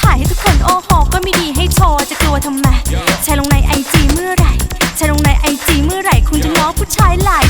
ถ่ายให้ทุกคนโอ้โหก็ไม่ดีให้โชว์จะกลัวทำไมแชร์ลงในไอจีเมื่อไหร่แชร์ลงในไอจีเมื่อไหร่คงจะง้อผู้ชายหลาย